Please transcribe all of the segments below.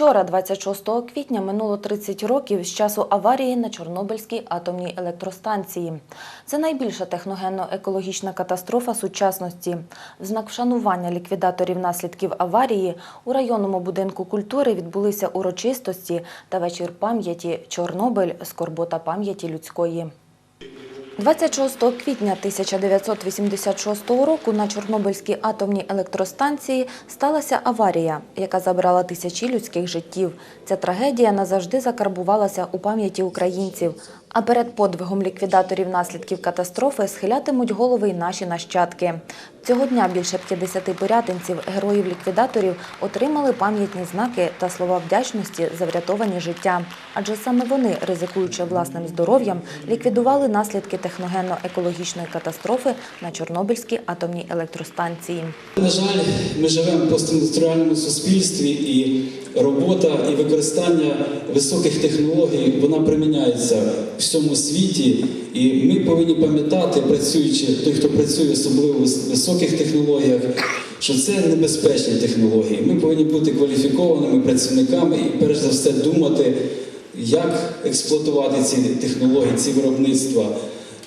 Вчора, 26 квітня, минуло 30 років з часу аварії на Чорнобильській атомній електростанції. Це найбільша техногенно-екологічна катастрофа сучасності. В знак вшанування ліквідаторів наслідків аварії у районному будинку культури відбулися урочистості та вечір пам'яті Чорнобиль скорбота пам'яті людської. 26 квітня 1986 року на Чорнобильській атомній електростанції сталася аварія, яка забрала тисячі людських життів. Ця трагедія назавжди закарбувалася у пам'яті українців. А перед подвигом ліквідаторів наслідків катастрофи схилятимуть голови й наші нащадки. Цього дня більше 50 порятинців, героїв-ліквідаторів, отримали пам'ятні знаки та слова вдячності за врятовані життя. Адже саме вони, ризикуючи власним здоров'ям, ліквідували наслідки техногенно-екологічної катастрофи на Чорнобильській атомній електростанції. На жаль, ми живемо в постіндустріальному суспільстві, і робота і використання високих технологій вона приміняється всьому світі. І ми повинні пам'ятати, працюючи, той, хто працює особливо в високих технологіях, що це небезпечні технології. Ми повинні бути кваліфікованими працівниками і перш за все думати, як експлуатувати ці технології, ці виробництва.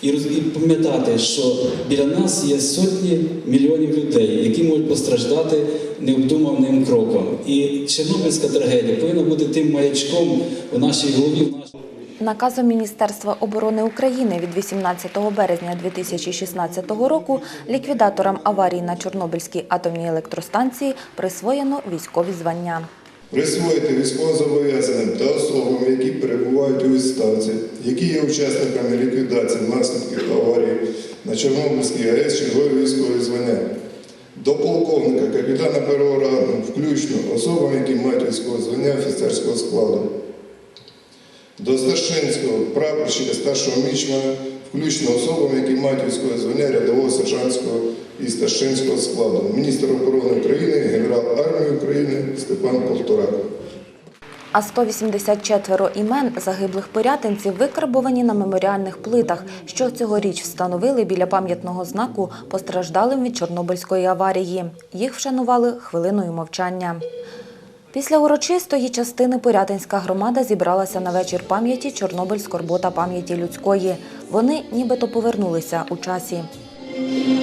І пам'ятати, що біля нас є сотні мільйонів людей, які можуть постраждати необдуманим кроком. І Чорнобильська трагедія повинна бути тим маячком у нашій голові. в нашій Наказом Міністерства оборони України від 18 березня 2016 року ліквідаторам аварії на Чорнобильській атомній електростанції присвоєно військові звання. Присвоїти військовозобов'язаним та особам, які перебувають у відставці, які є учасниками ліквідації наслідків аварії на Чорнобильській АЕС чергові військові звання. До полковника, капітана першого рангу, включно особам, які мають військове звання офіцерського складу. До старшинського прапорщика старшого мічмана, включно особам, які мають військове звання рядового сержантського і старшинського складу. Міністр оборони України, генерал армії України Степан Полторак. А 184 імен загиблих порятинців викарбовані на меморіальних плитах, що цьогоріч встановили біля пам'ятного знаку постраждалим від Чорнобильської аварії. Їх вшанували хвилиною мовчання. Після урочистої частини Порятинська громада зібралася на вечір пам'яті Чорнобиль скорбота пам'яті людської. Вони нібито повернулися у часі. –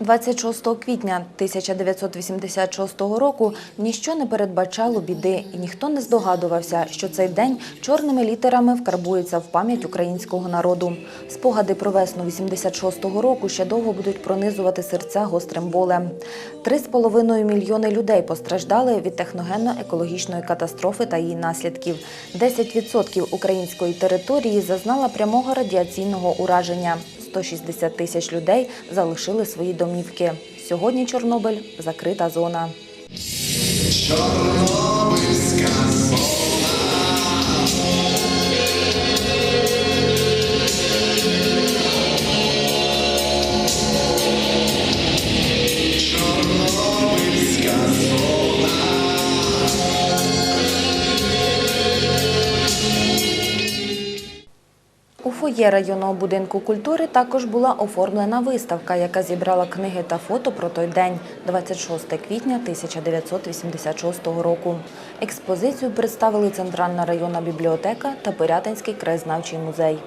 26 квітня 1986 року ніщо не передбачало біди, і ніхто не здогадувався, що цей день чорними літерами вкарбується в пам'ять українського народу. Спогади про весну 86-го року ще довго будуть пронизувати серця гострим болем. Три з половиною мільйони людей постраждали від техногенно-екологічної катастрофи та її наслідків. 10% української території зазнала прямого радіаційного ураження. 160 тисяч людей залишили свої домівки. Сьогодні Чорнобиль закрита зона. У фоє районного будинку культури також була оформлена виставка, яка зібрала книги та фото про той день, 26 квітня 1986 року. Експозицію представили Центральна районна бібліотека та Пирятинський краєзнавчий музей.